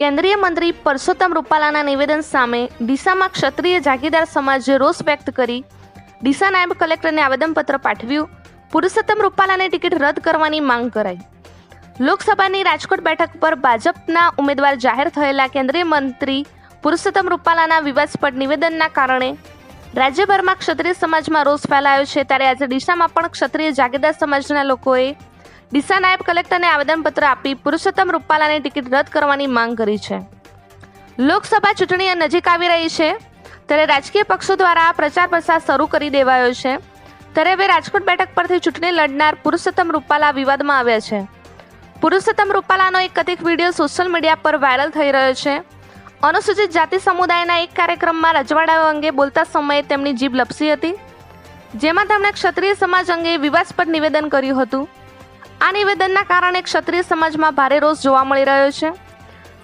કેન્દ્રીય મંત્રી પરસોત્તમ રૂપાલાના નિવેદન સામે ડીસામાં ક્ષત્રિય જાગીરદાર સમાજે રોષ વ્યક્ત કરી ડીસા નાયબ કલેક્ટરને આવેદનપત્ર પાઠવ્યું. પુરુષોત્તમ રૂપાલાની ટિકિટ રદ કરવાની માંગ કરાઈ. લોકસભાની રાજકોટ બેઠક પર ભાજપના ઉમેદવાર જાહેર થયેલા કેન્દ્રીય મંત્રી પુરુષોત્તમ રૂપાલાના વિવાદસ્પદ નિવેદનના કારણે રાજ્યભરમાં ક્ષત્રિય સમાજમાં રોષ ફેલાયો છે. ત્યારે આજે ડીસામાં પણ ક્ષત્રિય જાગીરદાર સમાજના લોકોએ ડીસા નાયબ કલેક્ટરને આવેદનપત્ર આપી પુરુષોત્તમ રૂપાલાની ટિકિટ રદ કરવાની માંગ કરી છે. લોકસભા ચૂંટણી નજીક આવી રહી છે. ત્યારે રાજકીય પક્ષો દ્વારા પ્રચાર પ્રસાર શરૂ કરી દેવાયો છે. ત્યારે હવે રાજકોટ બેઠક પરથી ચૂંટણી લડનાર પુરુષોત્તમ રૂપાલા વિવાદમાં આવ્યા છે. પુરુષોત્તમ રૂપાલાનો એક કથિત વીડિયો સોશિયલ મીડિયા પર વાયરલ થઈ રહ્યો છે. અનુસૂચિત જાતિ સમુદાયના એક કાર્યક્રમમાં રજવાડાઓ અંગે બોલતા સમયે તેમની જીભ લપસી હતી. જેમાં તેમણે ક્ષત્રિય સમાજ અંગે વિવાદાસ્પદ નિવેદન કર્યું હતું. આ નિવેદનના કારણે ક્ષત્રિય સમાજમાં ભારે રોષ જોવા મળી રહ્યો છે.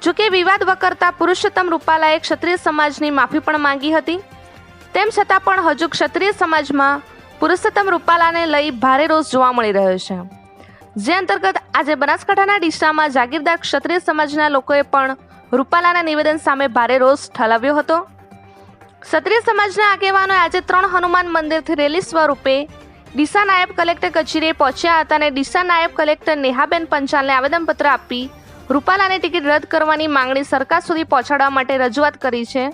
જોકે વિવાદ વકરતા પુરુષોત્તમ રૂપાલાએ ક્ષત્રિય સમાજની માફી પણ માંગી હતી. તેમ છતાં પણ હજુ ક્ષત્રિય સમાજમાં પુરુષોત્તમ રૂપાલાને લઈ ભારે રોષ જોવા મળી રહ્યો છે. જે અંતર્ગત આજે બનાસકાંઠાના ડીસામાં જાગીરદાર ક્ષત્રિય સમાજના લોકોએ પણ રૂપાલાના નિવેદન સામે ભારે રોષ ઠાલવ્યો હતો. ક્ષત્રિય સમાજના આગેવાનોએ આજે ત્રણ હનુમાન મંદિરથી રેલી સ્વરૂપે ડીસા નાયબ કલેક્ટર કચેરીએ પહોંચ્યા હતા અને ડીસા નાયબ કલેક્ટર નેહાબેન પંચાલને આવેદનપત્ર આપી રૂપાલાની ટિકિટ રદ કરવાની માંગણી સરકાર સુધી પહોંચાડવા માટે રજૂઆત કરી છે.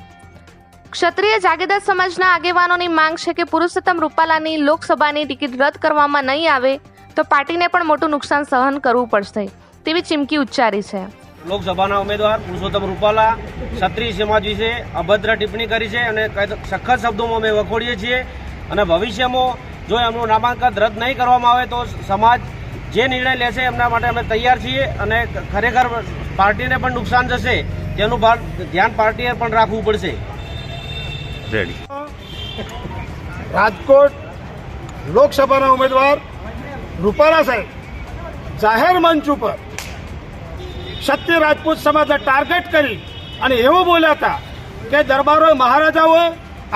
ક્ષત્રિય જાગીરદાર સમાજના આગેવાનોની માંગ છે કે પુરુષોત્તમ રૂપાલાની લોકસભાની ટિકિટ રદ કરવામાં નહીં આવે તો પાર્ટીને પણ મોટું નુકસાન સહન કરવું પડશે તેવી ચીમકી ઉચ્ચારી છે. લોકસભાના ઉમેદવાર પુરુષોત્તમ રૂપાલા, ક્ષત્રિય સમાજ વિશે અભદ્ર ટિપ્પણી કરી છે અને સખત શબ્દોમાં અમે વખોડીએ છીએ અને ભવિષ્યમાં જો એમનું નામાંકન રદ નહીં કરવામાં આવે તો સમાજ જે નિર્ણય લેશે એમના માટે અમે તૈયાર છીએ અને ખરેખર પાર્ટીને પણ નુકસાન જશે તેનું ભાર- ધ્યાન પાર્ટીએ પણ રાખવું પડશે. રેડી. રાજકોટ લોકસભાના ઉમેદવાર રૂપાલા સાહેબ જાહેર મંચ ઉપર સત્ય રાજપૂત સમાજને ટાર્ગેટ કરી અને એવું બોલ્યા હતા કે દરબારો મહારાજાઓ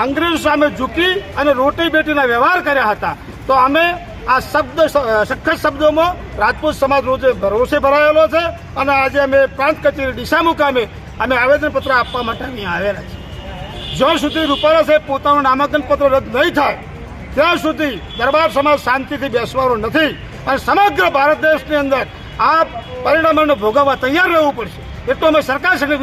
અંગ્રેજો સામે ઝૂકી અને રોટી બેટીના વ્યવહાર કર્યા હતા. તો અમે આ શબ્દ સખત શબ્દોમાં રાજપૂત સમાજ રોજે ભરોસે ભરાયેલો છે અને આજે અમે પ્રાંત કચેરી ડીસા મુકામે અમે આવેદનપત્ર આપવા માટે અહીંયા આવેલા છીએ. જ્યાં સુધી રૂપાલા સાહેબ પોતાનું નામાંકન પત્ર રદ નહીં થાય, ત્યાં સુધી દરબાર સમાજ શાંતિથી બેસવાનો નથી અને સમગ્ર ભારત દેશની અંદર આ પરિણામોને ભોગવવા તૈયાર રહેવું પડશે. એટલું અમે સરકાર વિનંતી